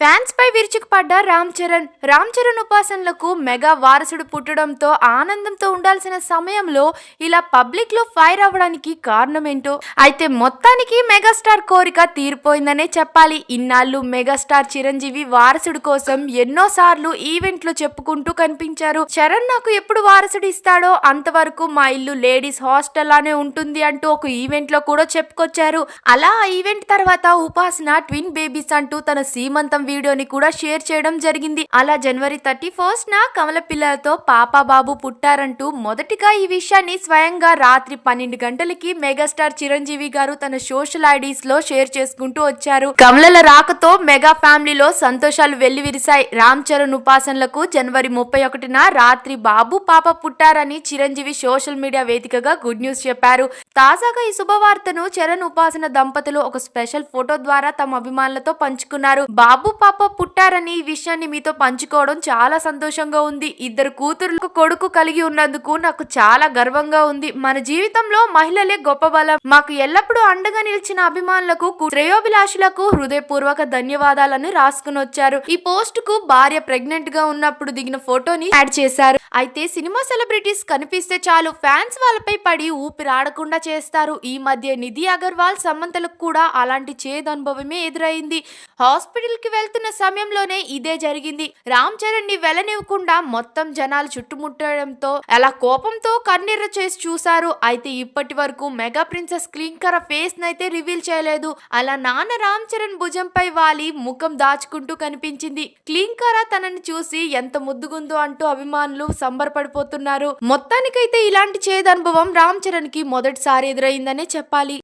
Fans పై విరుచుకుపడ్డ రామ్ చరణ్. రామ్ చరణ్ ఉపాసనలకు మెగా వారసుడు పుట్టడంతో ఆనందంతో ఉండాల్సిన సమయంలో ఇలా పబ్లిక్లో ఫైర్ అవ్వడానికి కారణం ఏంటో అయితే మొత్తానికి మెగాస్టార్ కోరిక తీరిపోయిందనే చెప్పాలి. ఇన్నాళ్ళు మెగాస్టార్ చిరంజీవి వారసుడు కోసం ఎన్నో సార్లు ఈవెంట్లు చెప్పుకుంటూ కనిపించారు. చరణ్ నాకు ఎప్పుడు వారసుడు ఇస్తాడో అంతవరకు మా ఇల్లు లేడీస్ హాస్టల్ లానే ఉంటుంది అంటూ ఒక ఈవెంట్లో కూడా చెప్పుకొచ్చారు. అలా ఆ ఈవెంట్ తర్వాత ఉపాసన ట్విన్ బేబీస్ అంటూ తన సీమంతం వీడియోని కూడా షేర్ చేయడం జరిగింది. అలా జనవరి థర్టీ ఫస్ట్ న కమల పిల్లలతో పాప బాబు పుట్టారంటూ మొదటిగా ఈ విషయాన్ని స్వయంగా రాత్రి పన్నెండు గంటలకి మెగాస్టార్ చిరంజీవి గారు తన సోషల్ ఐడీస్లో షేర్ చేసుకుంటూ వచ్చారు. కమలల రాకతో మెగా ఫ్యామిలీలో సంతోషాలు వెల్లివిరిశాయి. రామ్ చరణ్ ఉపాసనలకు జనవరి ముప్పై ఒకటిన రాత్రి బాబు పాప పుట్టారని చిరంజీవి సోషల్ మీడియా వేదికగా గుడ్ న్యూస్ చెప్పారు. తాజాగా ఈ శుభవార్తను చరణ్ ఉపాసన దంపతులు ఒక స్పెషల్ ఫోటో ద్వారా తమ అభిమానులతో పంచుకున్నారు. బాబు పాప పుట్టారని ఈ విషయాన్ని మీతో పంచుకోవడం చాలా సంతోషంగా ఉంది. ఇద్దరు కూతురులకు కొడుకు కలిగి ఉన్నందుకు నాకు చాలా గర్వంగా ఉంది. మన జీవితంలో మహిళలే గొప్ప బలం మాకు ఎల్లప్పుడూ అండగా నిలిచిన అభిమానులకు శ్రేయోభిలాషులకు హృదయపూర్వక ధన్యవాదాలని రాసుకుని వచ్చారు. ఈ పోస్ట్కు భార్య ప్రెగ్నెంట్గా ఉన్నప్పుడు దిగిన ఫోటోని యాడ్ చేశారు. అయితే సినిమా సెలబ్రిటీస్ కనిపిస్తే చాలు ఫ్యాన్స్ వాళ్ళపై పడి ఊపిరాడకుండా చేస్తారు. ఈ మధ్య నిధి అగర్వాల్ సమంతలకు కూడా అలాంటి చేదు అనుభవమే ఎదురైంది. హాస్పిటల్కి వెళ్తున్న సమయంలోనే ఇదే జరిగింది. రామ్ చరణ్ని వెళ్ళనివ్వకుండా మొత్తం జనాలు చుట్టుముట్టడంతో అలా కోపంతో కన్నీర్ర చేసి చూశారు. అయితే ఇప్పటి వరకు మెగా ప్రిన్సెస్ క్లింకర ఫేస్ నైతే రివీల్ చేయలేదు. అలా నాన్న రామ్ చరణ్ భుజంపై వాలి ముఖం దాచుకుంటూ కనిపించింది. క్లింకర తనని చూసి ఎంత ముద్దుగుందో అంటూ అభిమానులు సంబరపడిపోతున్నారు. మొత్తానికైతే ఇలాంటి చేదు అనుభవం రామ్ చరణ్కి మొదటిసారి ఎదురైందనే చెప్పాలి.